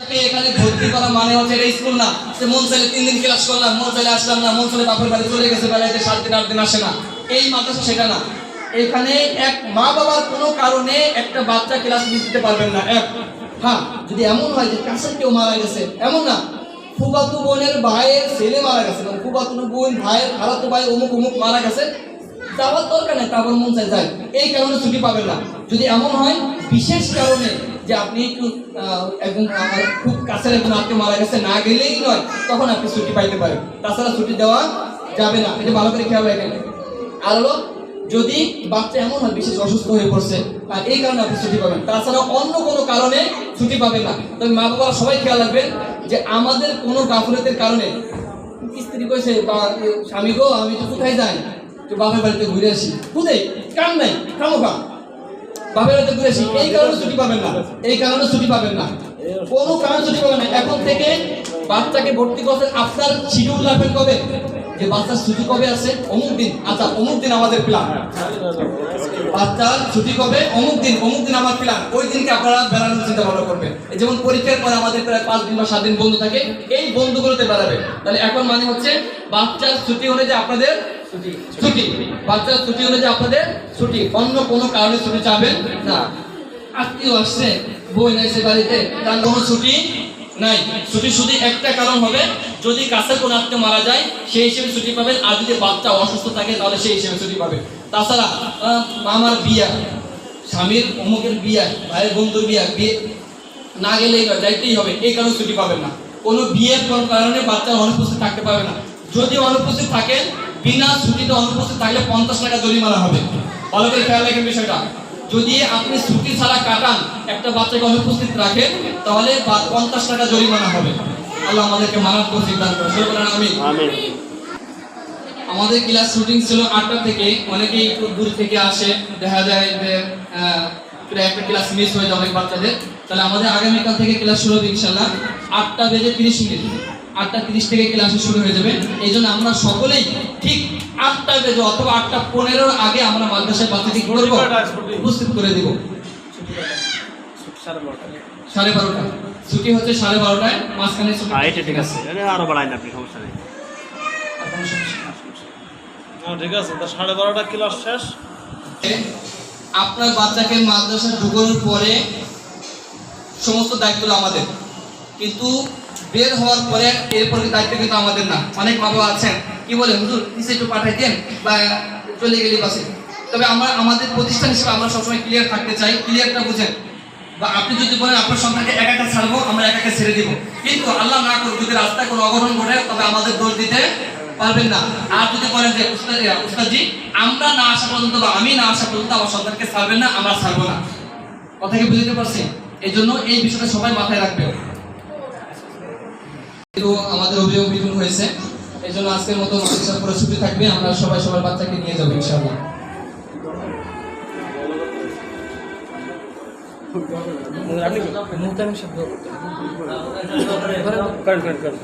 এখানে ভর্তি করা মানে হচ্ছে এটা স্কুল না। যে মন চাইলে তিন দিন ক্লাস করলাম, মন চাইলে আসলাম না, মন চাইলে বাপের বাড়ি চলে গেছে সাত দিন আট দিন আসে না। এই মাদ্রাসা সেটা না। এখানে এক মা বাবার কোনো কারণে একটা বাচ্চা ক্লাস দিতে পারবেন না। এক হ্যাঁ যদি এমন হয় যে কাছের কেউ মারা গেছে, এমন না। ফুবাতু বোনের ভাইয়ের ছেলে মারা গেছে মানে ফুবাতু বোন, ভাইয়ের খালাতো ভাই অমুক অমুক মারা গেছে, যাওয়ার দরকার নেই, তারপর মন চাই যায়। এই কারণে ছুটি পাবেন না। যদি এমন হয়, বিশেষ কারণে যে আপনি একটু একদম খুব কাছের একজন আত্মীয় মারা গেছে, না গেলেই নয়, তখন আপনি ছুটি পাইতে পারেন। তাছাড়া ছুটি দেওয়া যাবে না। এটা ভালো করে খেয়াল রাখেন। আর হলো, যদি বাচ্চা এমন হয়, বিশেষ অসুস্থ হয়ে পড়ছে, আর এই কারণে আপনি ছুটি পাবেন তাছাড়া অন্য কোনো কারণে ছুটি পাবেন না। তবে মা বাবা সবাই খেয়াল রাখবেন যে আমাদের কোনো গাফলতের কারণে স্ত্রী কইছে, বা স্বামী গো, আমি তো কোথায় যাই? তো বাপের বাড়িতে ঘুরে আসি। কোথায়? কাম নাই? খামোখা। বাপের ঘুরে এই কারণে ছুটি পাবেন না। এই কারণে ছুটি পাবেন না। কোনো ছুটি পাবেন না। এখন থেকে বাচ্চাকে ভর্তি করছেন আপনার শিডিউল কবে? যে বাচ্চার ছুটি কবে আছে? অমুক দিন। আচ্ছা অমুক দিন আমাদের প্ল্যান বাচ্চার ছুটি কবে? অমুক দিন অমুক দিন আমার প্ল্যান ওই দিনকে আপনারা বেড়ানোর চিন্তা ভাবনা করবেন। যেমন পরীক্ষার পরে আমাদের প্রায় পাঁচ দিন বা সাত দিন বন্ধ থাকে, এই বন্ধুগুলোতে বেড়াবে। তাহলে এখন মানে হচ্ছে বাচ্চার ছুটি অনুযায়ী আপনাদের ছুটি। বাচ্চার ছুটি অনুযায়ী আপনাদের ছুটি। অন্য কোনো কারণে ছুটি চাবেন না। আত্মীয় আসছে বই বাড়িতে, তার কোনো ছুটি নাই। ছুটি শুধু একটা কারণ হবে, যদি কাছের কোনো আত্মীয় মারা যায়, সেই হিসেবে ছুটি পাবেন। আর যদি বাচ্চা অসুস্থ থাকে, তাহলে সেই হিসেবে ছুটি পাবেন। তাছাড়া মামার বিয়া, স্বামীর, অমুকের বিয়া, ভাইয়ের বন্ধুর বিয়া, বিয়ে না গেলেই যাইতেই হবে। এই কারণে ছুটি পাবেন না। কোনো বিয়ের কোনো কারণে বাচ্চা অনুপস্থিত থাকতে পারবে না। যদি অনুপস্থিত থাকেন বিনা ছুটিতে অনুপস্থিত থাকলে পঞ্চাশ টাকা জরিমানা হবে। ভালো করে খেয়াল রাখেন বিষয়টা। যদি আপনি ছুটি ছাড়া কাটান একটা বাচ্চাকে অনুপস্থিত রাখেন তাহলে পঞ্চাশ টাকা জরিমানা হবে। আল্লাহ আমাদেরকে মানার তৌফিক দান করে বলেন আমিন। আমিন। আমাদের ক্লাস শুটিং ছিল আটটা থেকে অনেকেই একটু দূর থেকে আসে। দেখা যায় যে একটা ক্লাস মিস হয়ে যায় অনেক বাচ্চাদের। তাহলে আমাদের আগামীকাল থেকে ক্লাস শুরু হবে ইনশাল্লাহ আটটা বেজে তিরিশ মিনিট। আটটা তিরিশ থেকে ক্লাস শুরু হয়ে যাবে। এই জন্য আমরা সকলেই ঠিক আটটা বেজে অথবা আটটা পনেরোর আগে আমরা মাদ্রাসায় বাচ্চাকে কি করব উপস্থিত করে দিব। সাড়ে বারোটা। ছুটি হচ্ছে সাড়ে বারোটায় মাঝখানে ঠিক আছে। আরও বাড়াই না আপনি সমস্যা নেই। ঠিক আছে তা সাড়ে বারোটা ক্লাস শেষ। আপনার বাচ্চাকে মাদ্রাসা ঢুকানোর পরে সমস্ত দায়িত্বগুলো আমাদের। কিন্তু বের হওয়ার পরে এরপর দায়িত্ব কিন্তু আমাদের না। অনেক বাবা আছেন। কি বলে, হুজুর, নিচে একটু পাঠাই দেন বা চলে গেলি বাসে। তবে আমরা আমাদের প্রতিষ্ঠান হিসেবে আমরা সবসময় ক্লিয়ার থাকতে চাই। ক্লিয়ারটা বুঝেন। বা আপনি যদি বলেন, আপনার সন্তানকে একা একা ছাড়বো, আমরা একা একা ছেড়ে দিব। কিন্তু আল্লাহ না করুক, যদি রাস্তায় কোনো অঘটন ঘটে, তবে আমাদের দোষ দিতে পারবেন না। আর যদি বলেন যে, উস্তাদ উস্তাদজি, আমরা না আসা পর্যন্ত বা আমি না আসা পর্যন্ত আমার সন্তানকে ছাড়বেন না, আমরা ছাড়বো না। কথা কি বুঝতে পারছি এই জন্য এই বিষয়টা সবাই মাথায় রাখবে কিন্তু আমাদের অভিযোগ বিপুল হয়েছে। এই জন্য আজকের মতো মাদ্রাসার পুরো ছুটি থাকবে আমরা সবাই সবার বাচ্চাকে নিয়ে যাব ইনশাআল্লাহ। করেন করেন করেন